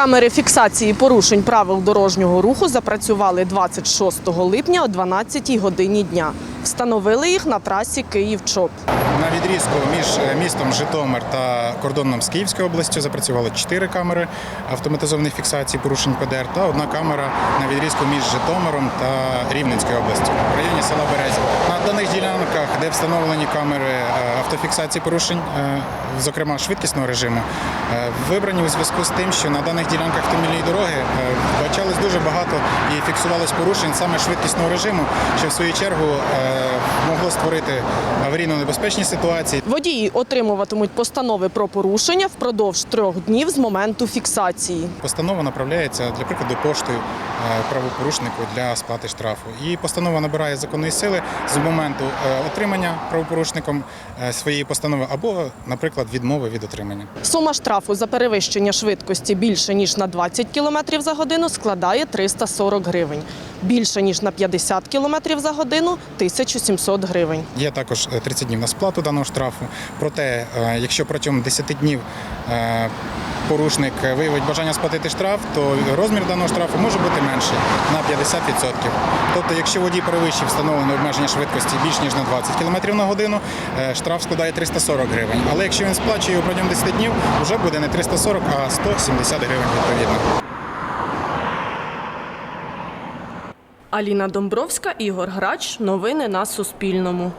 Камери фіксації порушень правил дорожнього руху запрацювали 26 липня о 12 годині дня. Встановили їх на трасі Київ-Чоп. На відрізку між е, містом Житомир та кордоном з Київською областю запрацювало чотири камери автоматизованої фіксації порушень ПДР та одна камера на відрізку між Житомиром та Рівненською областю в районі села Березів. Ділянках, де встановлені камери е, автофіксації порушень, е, зокрема швидкісного режиму, е, вибрані у зв'язку з тим, що на даних ділянках автомобільної дороги е, бачалось дуже багато і фіксувалось порушень саме швидкісного режиму, що в свою чергу могло створити аварійно небезпечні ситуації. Водії отримуватимуть постанови про порушення впродовж трьох днів з моменту фіксації. Постанова направляється для прикладу поштою правопорушнику для сплати штрафу. І постанова набирає законної сили з моменту отримання правопорушником е, своєї постанови або, наприклад, відмови від отримання. Сума штрафу за перевищення швидкості більше ніж на 20 км за годину складає 340 гривень. Більше ніж на 50 км за годину 1700 гривень. Є також е, 30 днів на сплату даного штрафу. Проте, е, якщо протягом 10 днів е, порушник виявить бажання сплатити штраф, то розмір даного штрафу може бути менший на 50%. Тобто, якщо водій перевищив встановлене обмеження швидкості більш ніж на 20 км на годину, е, штраф складає 340 гривень. Але якщо він сплачує протягом 10 днів, вже буде не 340, а 170 гривень відповідно. Аліна Домбровська, Ігор Грач. Новини на Суспільному.